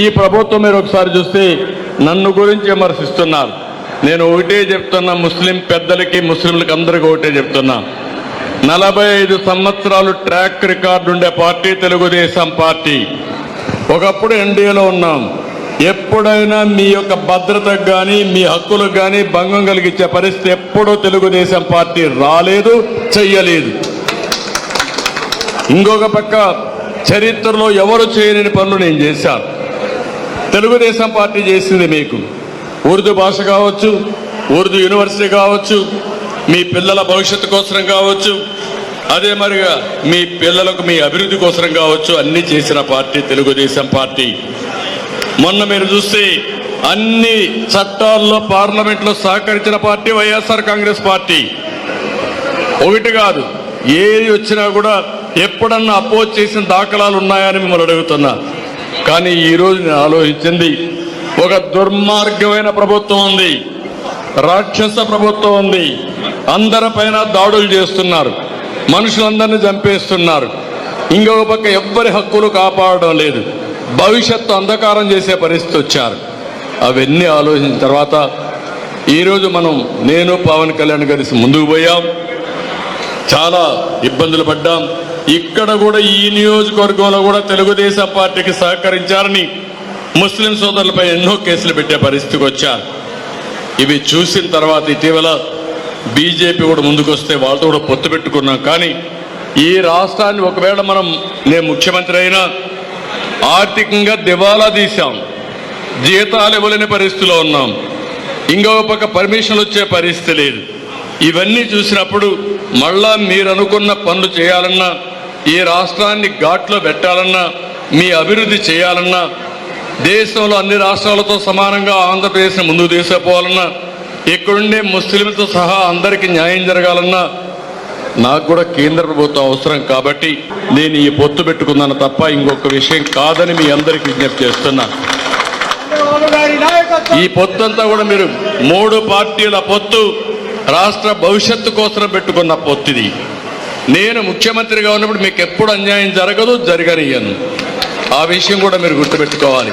ఈ ప్రభుత్వం మీరు ఒకసారి చూస్తే నన్ను గురించి విమర్శిస్తున్నారు. నేను ఒకటే చెప్తున్నా ముస్లిం పెద్దలకి ముస్లింలకి అందరికీ ఒకటే చెప్తున్నా. నలభై ఐదు సంవత్సరాలు ట్రాక్ రికార్డు ఉండే పార్టీ తెలుగుదేశం పార్టీ. ఒకప్పుడు ఎన్డీఏలో ఉన్నాం. ఎప్పుడైనా మీ యొక్క భద్రతకు కానీ మీ హక్కులకు కానీ భంగం కలిగించే పరిస్థితి ఎప్పుడూ తెలుగుదేశం పార్టీ రాలేదు చెయ్యలేదు. ఇంకొక పక్క చరిత్రలో ఎవరు చేయలేని పనులు నేను చేశాను. తెలుగుదేశం పార్టీ చేసింది మీకు. ఉర్దూ భాష కావచ్చు ఉర్దూ యూనివర్సిటీ కావచ్చు మీ పిల్లల భవిష్యత్తు కోసం కావచ్చు అదే మరిగా మీ పిల్లలకు మీ అభివృద్ధి కోసం కావచ్చు అన్ని చేసిన పార్టీ తెలుగుదేశం పార్టీ. మొన్న మీరు చూస్తే అన్ని చట్టాల్లో పార్లమెంట్లో సహకరించిన పార్టీ వైఎస్ఆర్ కాంగ్రెస్ పార్టీ. ఒకటి కాదు ఏది వచ్చినా కూడా ఎప్పుడన్నా అపోజ్ చేసిన దాఖలాలు ఉన్నాయని మిమ్మల్ని అడుగుతున్నా. కానీ ఈరోజు నేను ఆలోచించింది ఒక దుర్మార్గమైన ప్రభుత్వం ఉంది రాక్షస ప్రభుత్వం ఉంది అందరిపైన దాడులు చేస్తున్నారు మనుషులందరినీ చంపేస్తున్నారు. ఇంకొక పక్క ఎవ్వరి హక్కులు కాపాడడం లేదు భవిష్యత్తు అంధకారం చేసే పరిస్థితి వచ్చారు. అవన్నీ ఆలోచించిన తర్వాత ఈరోజు మనం నేను పవన్ కళ్యాణ్ కలిసి ముందుకు పోయాం. చాలా ఇబ్బందులు పడ్డాం. ఇక్కడ కూడా ఈ నియోజకవర్గంలో కూడా తెలుగుదేశం పార్టీకి సహకరించారని ముస్లిం సోదరులపై ఎన్నో కేసులు పెట్టే పరిస్థితికి వచ్చారు. ఇవి చూసిన తర్వాత ఇటీవల బీజేపీ కూడా ముందుకొస్తే వాళ్ళతో కూడా పొత్తు పెట్టుకున్నాం. కానీ ఈ రాష్ట్రాన్ని ఒకవేళ మనం నేను ముఖ్యమంత్రి అయినా ఆర్థికంగా దివాలా తీశాం. జీతాలు ఇవ్వలేని పరిస్థితిలో ఉన్నాం. ఇంకొక పక్క పర్మిషన్లు వచ్చే పరిస్థితి లేదు. ఇవన్నీ చూసినప్పుడు మళ్ళా మీరు అనుకున్న పనులు చేయాలన్నా ఈ రాష్ట్రాన్ని ఘాట్లో పెట్టాలన్నా మీ అభివృద్ధి చేయాలన్నా దేశంలో అన్ని రాష్ట్రాలతో సమానంగా ఆంధ్రప్రదేశ్ని ముందుకు తీసుకుపోవాలన్నా ఇక్కడుండే ముస్లింలతో సహా అందరికీ న్యాయం జరగాలన్నా నాకు కూడా కేంద్ర ప్రభుత్వం అవసరం కాబట్టి నేను ఈ పొత్తు పెట్టుకున్నాను తప్ప ఇంకొక విషయం కాదని మీ అందరికీ విజ్ఞప్తి చేస్తున్నా. ఈ పొత్తు అంతా కూడా మీరు మూడు పార్టీల పొత్తు రాష్ట్ర భవిష్యత్తు కోసం పెట్టుకున్న పొత్తు ఇది నేను ముఖ్యమంత్రిగా ఉన్నప్పుడు మీకు ఎప్పుడు అన్యాయం జరగదు జరగనియను ఆ విషయం కూడా మీరు గుర్తుపెట్టుకోవాలి.